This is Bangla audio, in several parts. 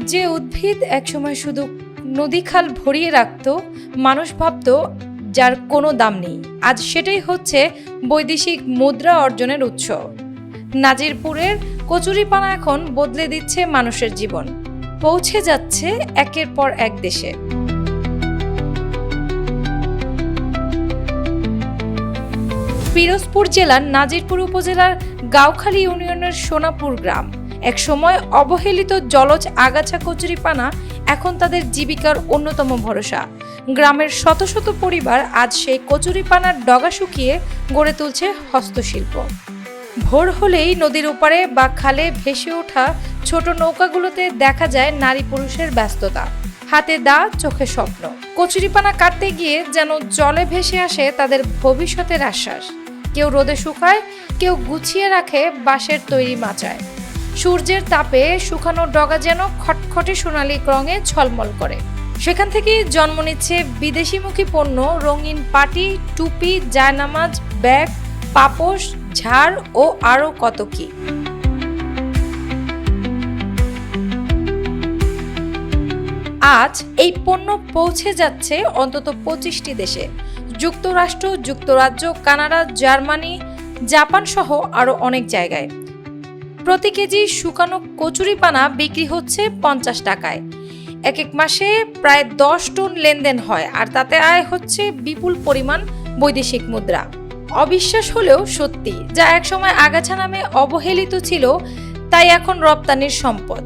যে উদ্ভিদ একসময় শুধু নদী খাল ভরিয়ে রাখত, মানুষ ভাবত যার কোনো দাম নেই। আজ সেটাই হচ্ছে বৈদেশিক মুদ্রা অর্জনের উৎস। নাজিরপুরের কচুরিপানা এখন বদলে দিচ্ছে মানুষের জীবন। পৌঁছে যাচ্ছে একের পর এক দেশে। পিরোজপুর জেলার নাজিরপুর উপজেলার গাওখালী ইউনিয়নের সোনাপুর গ্রাম। এক সময় অবহেলিত জলজ আগাছা কচুরিপানা এখন তাদের জীবিকার অন্যতম ভরসা। গ্রামের শত শত পরিবার আজ সেই কচুরিপানার ডগা শুকিয়ে গড়ে তুলছে হস্তশিল্প। ভোর হলেই নদীর ওপারে বা খালে ভেসে ওঠা ছোট নৌকাগুলোতে দেখা যায় নারী পুরুষের ব্যস্ততা। হাতে দা, চোখে স্বপ্ন। কচুরিপানা কাটতে গিয়ে যেন জলে ভেসে আসে তাদের ভবিষ্যতের আশ্বাস। কেউ রোদে শুকায়, কেউ গুছিয়ে রাখে বাঁশের তৈরি মাচায়। সূর্যের তাপে শুকানো ডগা যেন খটখটে সোনালি রঙে ঝলমল করে। সেখান থেকে জন্ম নিচ্ছে বিদেশিমুখী পণ্য, রঙিন পাটি, টুপি, জায়নামাজ, ব্যাগ, পাপোশ, ঝাড় ও আরও কত কি। আজ এই পণ্য পৌঁছে যাচ্ছে অন্তত পঁচিশটি দেশে। যুক্তরাষ্ট্র, যুক্তরাজ্য, কানাডা, জার্মানি, জাপান সহ আরও অনেক জায়গায়। প্রতি কেজি শুকানো কচুরিপানা বিক্রি হচ্ছে পঞ্চাশ টাকায়। এক এক মাসে প্রায় দশ টন লেনদেন হয় আর তাতে আয় হচ্ছে বিপুল পরিমাণ বৈদেশিক মুদ্রা। অবিশ্বাস হলেও সত্যি, যা একসময় আগাছা নামে অবহেলিত ছিল, তাই এখন রপ্তানির সম্পদ।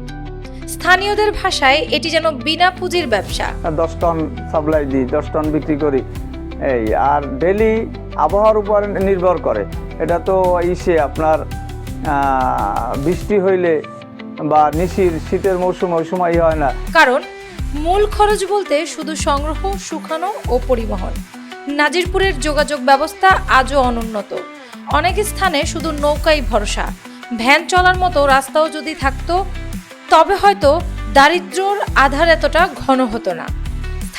স্থানীয়দের ভাষায় এটি যেন বিনা পুঁজির ব্যবসা। দশ টন সাপ্লাই দিই, দশ টন বিক্রি করি। এই, আর ডেলি আবহাওয়ার উপর নির্ভর করে। এটা তো ইসে আপনার বৃষ্টি হইলে বা নিশির শীতের মৌসুম ওই সময় হয় না। কারণ মূল খরচ বলতে শুধু সংগ্রহ, শুকানো ও পরিবহন। নাজিরপুরের যোগাযোগ ব্যবস্থা আজও অনুন্নত। অনেক স্থানে শুধু নৌকাই ভরসা। ভ্যান চলার মতো রাস্তাও যদি থাকতো, তবে হয়তো দারিদ্র্যর আধার এতটা ঘন হতো না।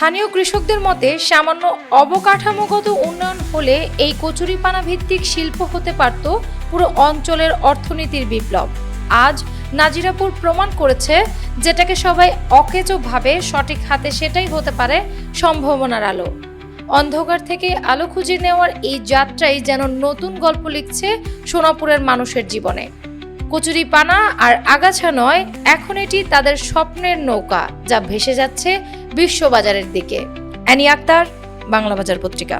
স্থানীয় কৃষকদের মতে, সামান্য অবকাঠামোগত উন্নয়ন হলে এই কচুরিপানা ভিত্তিক শিল্প হতে পারত পুরো অঞ্চলের অর্থনীতির বিপ্লব। আজ নাজিরাপুর প্রমাণ করেছে যেটাকে সবাই অকেজো ভাবে সঠিক হাতে সেটাই হতে পারে সম্ভাবনার আলো। অন্ধকার থেকে আলো খুঁজে নেওয়ার এই যাত্রাই যেন নতুন গল্প লিখছে সোনাপুরের মানুষের জীবনে। কচুরি পানা আর আগাছা নয়, এখন এটি তাদের স্বপ্নের নৌকা যা ভেসে যাচ্ছে বিশ্ববাজারের দিকে। অ্যানি আক্তার বাংলা বাজার পত্রিকা।